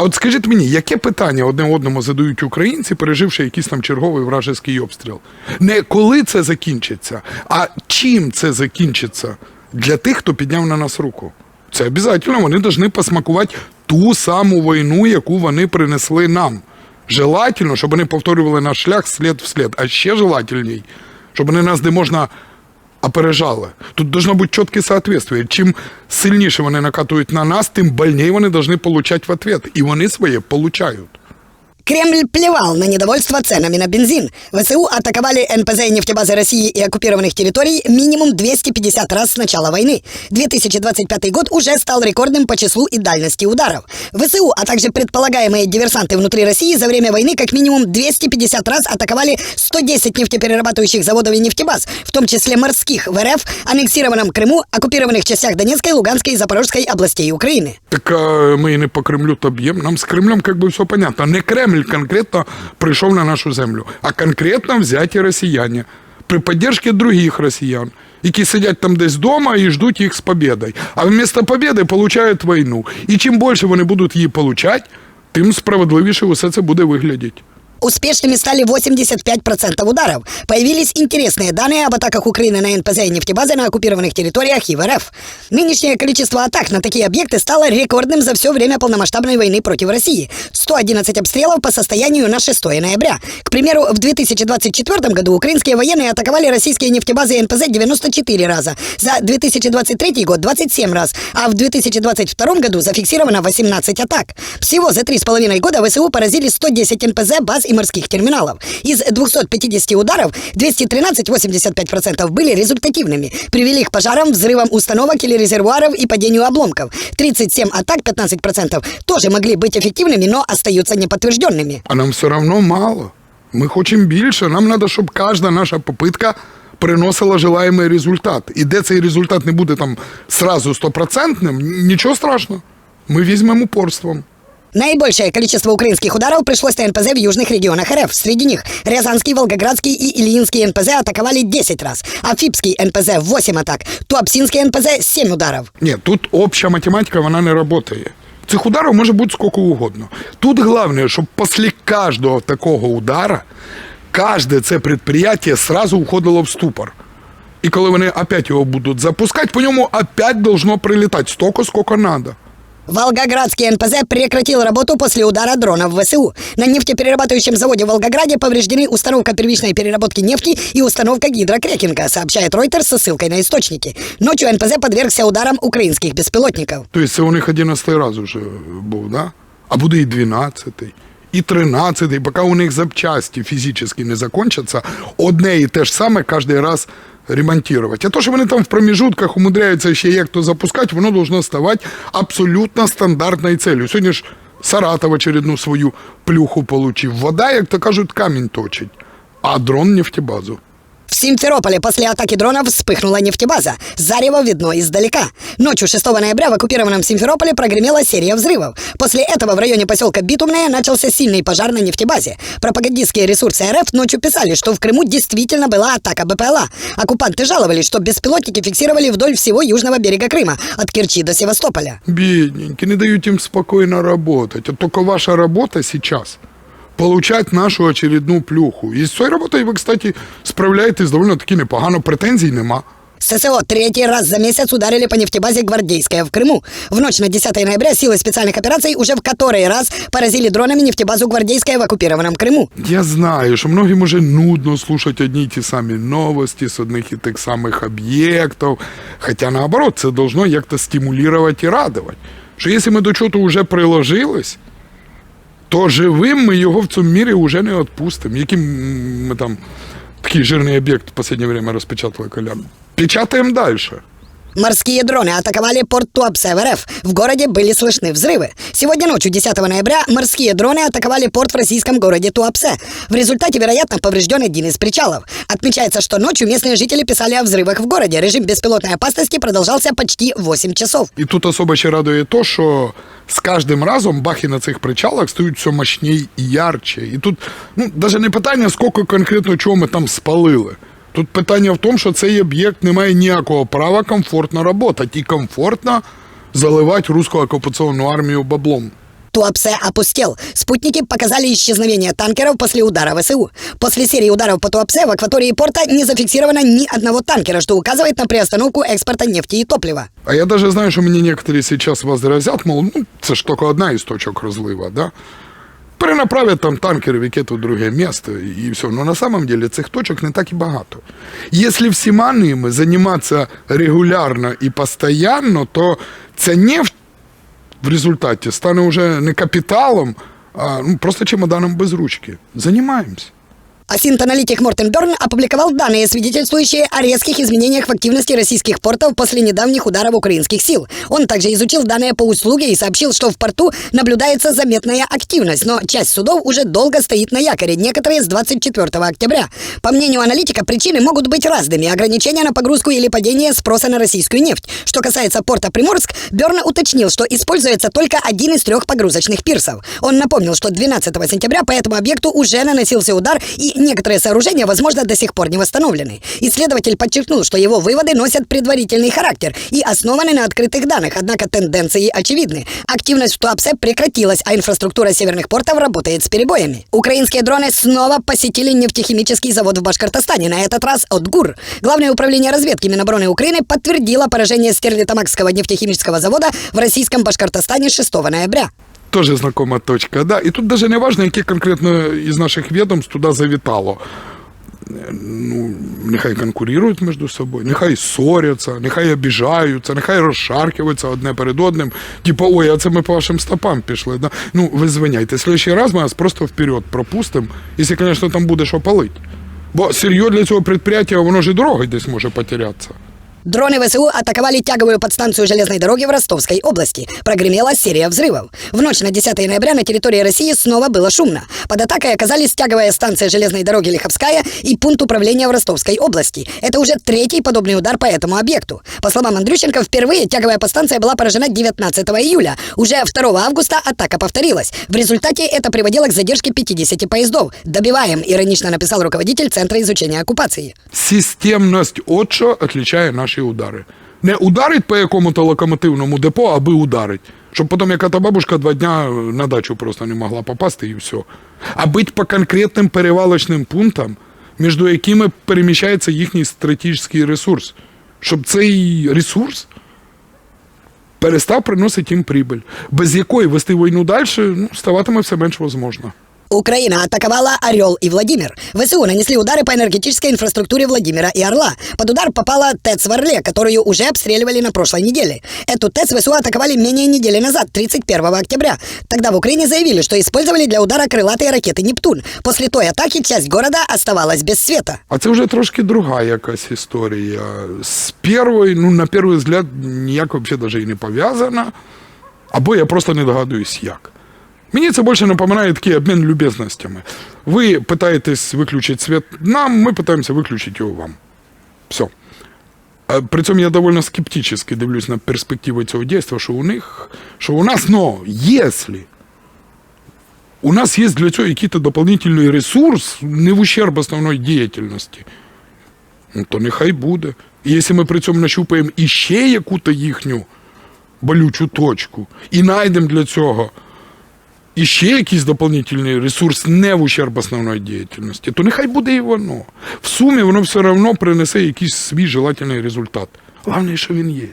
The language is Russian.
А от скажіть мені, яке питання одне одному задають українці, переживши якийсь там черговий вражеський обстріл? Не коли це закінчиться, а чим це закінчиться для тих, хто підняв на нас руку? Це обов'язково вони повинні посмакувати ту саму війну, яку вони принесли нам. Желательно, щоб вони повторювали наш шлях слід в слід, а ще желательней, щоб вони нас де можна опережали. Тут должно бути чітке соответствие. Чим сильніше вони накатують на нас, тим больнее вони повинні получать в ответ. І вони своє получають. Кремль плевал на недовольство ценами на бензин. ВСУ атаковали НПЗ и нефтебазы России и оккупированных территорий минимум 250 раз с начала войны. 2025 год уже стал рекордным по числу и дальности ударов. ВСУ, а также предполагаемые диверсанты внутри России за время войны как минимум 250 раз атаковали 110 нефтеперерабатывающих заводов и нефтебаз, в том числе морских, в РФ, аннексированном Крыму, оккупированных частях Донецкой, Луганской и Запорожской областей Украины. Так а, і не по Кремлю то б'ємо. Нам з Кремлем як би все понятно. Не Кремль конкретно прийшов на нашу землю, а конкретно взяті росіяни при підтримці других росіян, які сидять там десь вдома і ждуть їх з победою. А вместо победи получають війну. І чим більше вони будуть її получати, тим справедливіше усе це буде виглядати. Успешными стали 85% ударов. Появились интересные данные об атаках Украины на НПЗ и нефтебазы на оккупированных территориях и в РФ. Нынешнее количество атак на такие объекты стало рекордным за все время полномасштабной войны против России. 111 обстрелов по состоянию на 6 ноября. К примеру, в 2024 году украинские военные атаковали российские нефтебазы и НПЗ 94 раза. За 2023 год 27 раз. А в 2022 году зафиксировано 18 атак. Всего за 3,5 года ВСУ поразили 110 НПЗ, баз и морских терминалов. Из 250 ударов 213, 85% были результативными. Привели к пожарам, взрывам установок или резервуаров и падению обломков. 37 атак, 15% тоже могли быть эффективными, но остаются неподтвержденными. А нам все одно мало. Ми хочемо більше. Нам треба, щоб кожна наша попитка приносила желаємий результат. І де цей результат не буде там сразу стопроцентним, нічого страшного. Ми візьмемо упорством. Наибольшее количество украинских ударов пришлось на НПЗ в южных регионах РФ. Среди них Рязанский, Волгоградский и Ильинский НПЗ атаковали 10 раз, Афипский НПЗ 8 атак, Туапсинский НПЗ 7 ударов. Ні, тут обща математика, вона не працює. Цих ударів може бути скільки угодно. Тут головне, щоб після кожного такого удара кожне це підприємство сразу уходило в ступор. І коли вони опять його будуть запускати, по ньому опять должно прилітати стільки, скільки треба. Волгоградский НПЗ прекратил работу после удара дронов ВСУ. На нефтеперерабатывающем заводе в Волгограде повреждены установка первичной переработки нефти и установка гидрокрекинга, сообщает Reuters со ссылкой на источники. Ночью НПЗ подвергся ударам украинских беспилотников. Тобто це у них 11 раз вже був, да? А буде і 12, і 13, поки у них запчасті фізично не закончаться, одне і те ж саме кожен раз ремонтувати. А то, що вони там в проміжутках умудряються ще як то запускати, воно должно ставати абсолютно стандартною целью. Сьогодні ж Саратов очередну свою плюху получив. Вода, як то кажуть, камінь точить, а дрон нефтебазу. Симферополе после атаки дронов вспыхнула нефтебаза. Зарево видно издалека. Ночью 6 ноября в оккупированном Симферополе прогремела серия взрывов. После этого в районе поселка Битумное начался сильный пожар на нефтебазе. Пропагандистские ресурсы РФ ночью писали, что в Крыму действительно была атака БПЛА. Оккупанты жаловались, что беспилотники фиксировали вдоль всего южного берега Крыма, от Керчи до Севастополя. Бедненькие, не дают им спокойно работать. А только ваша работа сейчас получать нашу очередну плюху. І з цією роботою ви, кстати, справляєтесь доволі таки непогано, претензій нема. ССО третий раз за месяц ударили по нефтебазе «Гвардейская» в Крыму. В ночь на 10 ноября силы специальных операций уже в который раз поразили дронами нефтебазу «Гвардейская» в оккупированном Крыму. Я знаю, що многим уже нудно слушати одні й ті самі новості з одних і тих самих об'єктів. Хоча наоборот, це должно як-то стимулювати і радувати. Що якщо ми до чого вже приложились, то живим ми його в цьому мірі вже не відпустимо. Яким м, ми там такий жирний об'єкт в останнє время розпечатали колян. Печатаємо далі. Морские дроны атаковали порт Туапсе в РФ. В городе были слышны взрывы. Сегодня ночью, 10 ноября, морские дроны атаковали порт в российском городе Туапсе. В результате, вероятно, поврежден один из причалов. Отмечается, что ночью местные жители писали о взрывах в городе. Режим беспилотной опасности продолжался почти 8 часов. І тут особо ще радує то, що з кожним разом бахи на цих причалах стають все мощній і ярче. І тут ну, навіть не питання, скільки конкретно чого ми там спалили. Тут питання в тому, що цей об'єкт не має ніякого права комфортно працювати і комфортно заливати русську окупаційну армію баблом. Туапсе опустел. Спутники показали исчезновение танкеров после удара ВСУ. После серии ударов по Туапсе в акватории порта не зафиксировано ни одного танкера, что указывает на приостановку экспорта нефти и топлива. А я даже знаю, що мені некоторые сейчас возразят, мол, ну, це ж тільки одна із точок розлива, да? Перенаправлять там танкери в яке-то друге місто і все. Но на самом деле цих точок не так і багато. Якщо всіма ними займатися регулярно і постійно, то ця нефть в результаті стане вже не капіталом, а ну, просто чемоданом без ручки. Займаємося. Асинт-аналитик Мортен Берн опубликовал данные, свидетельствующие о резких изменениях в активности российских портов после недавних ударов украинских сил. Он также изучил данные по услуге и сообщил, что в порту наблюдается заметная активность, но часть судов уже долго стоит на якоре, некоторые с 24 октября. По мнению аналитика, причины могут быть разными. Ограничения на погрузку или падение спроса на российскую нефть. Что касается порта Приморск, Берн уточнил, что используется только один из трех погрузочных пирсов. Он напомнил, что 12 сентября по этому объекту уже наносился удар, и некоторые сооружения, возможно, до сих пор не восстановлены. Исследователь подчеркнул, что его выводы носят предварительный характер и основаны на открытых данных, однако тенденции очевидны. Активность в Туапсе прекратилась, а инфраструктура северных портов работает с перебоями. Украинские дроны снова посетили нефтехимический завод в Башкортостане, на этот раз от ГУР. Главное управление разведки Минобороны Украины подтвердило поражение Стерлитамакского нефтехимического завода в российском Башкортостане 6 ноября. Тоже знакома точка, да. І тут даже не важно, яке конкретно із наших відомств туди завітало. Ну, нехай конкурують між собою, нехай ссоряться, нехай обіжаються, нехай розшаркиваються одне перед одним. Типа, ой, а це ми по вашим стопам пішли. Да? Ну, ви звиняйте, в следующий раз ми вас просто вперед пропустимо, якщо, звісно, там буде що палити. Бо сир'йо для цього підприємства, воно ж і десь може потерятися. Дроны ВСУ атаковали тяговую подстанцию железной дороги в Ростовской области. Прогремела серия взрывов. В ночь на 10 ноября на территории России снова было шумно. Под атакой оказались тяговая станция железной дороги Лиховская и пункт управления в Ростовской области. Это уже третий подобный удар по этому объекту. По словам Андрющенко, впервые тяговая подстанция была поражена 19 июля. Уже 2 августа атака повторилась. В результате это приводило к задержке 50 поездов. «Добиваем», иронично написал руководитель Центра изучения оккупации. Системність от що відрізняє наші удари. Не ударить по якому-то локомотивному депо, аби ударить. Щоб потім яка-то бабушка два дня на дачу просто не могла попасти і все. А бить по конкретним перевалочним пунктам, між якими переміщається їхній стратегічний ресурс. Щоб цей ресурс перестав приносити їм прибыль, без якої вести війну далі ну, ставатиме все менш возможно. Украина атаковала Орел и Владимир. ВСУ нанесли удары по энергетической инфраструктуре Владимира и Орла. Под удар попала ТЭЦ в Орле, которую уже обстреливали на прошлой неделе. Эту ТЭЦ ВСУ атаковали менее недели назад, 31 октября. Тогда в Украине заявили, что использовали для удара крылатые ракеты «Нептун». После той атаки часть города оставалась без света. А це вже трошки друга якась історія. З першої, ну, на перший взгляд, ніяк взагалі навіть і не пов'язана. Або я просто не догадуюсь, як. Мені це більше напоминає такий обмін любезностями. Ви питаєтесь виключити світ нам, ми питаємося виключити його вам. Все. При цьому я довольно скептически дивлюсь на перспективи цього дійства, що у них, що у нас, но, если у нас есть для цього якийсь дополнительний ресурс, не в ущерб основної діяльності, ну, то нехай буде. І якщо ми при цьому нащупаємо іще яку-то їхню болючу точку і знайдемо для цього іще якийсь дополнительний ресурс не в ущерб основної діяльності, то нехай буде і воно. В сумі воно все одно принесе якийсь свій желательний результат. Головне, що він є.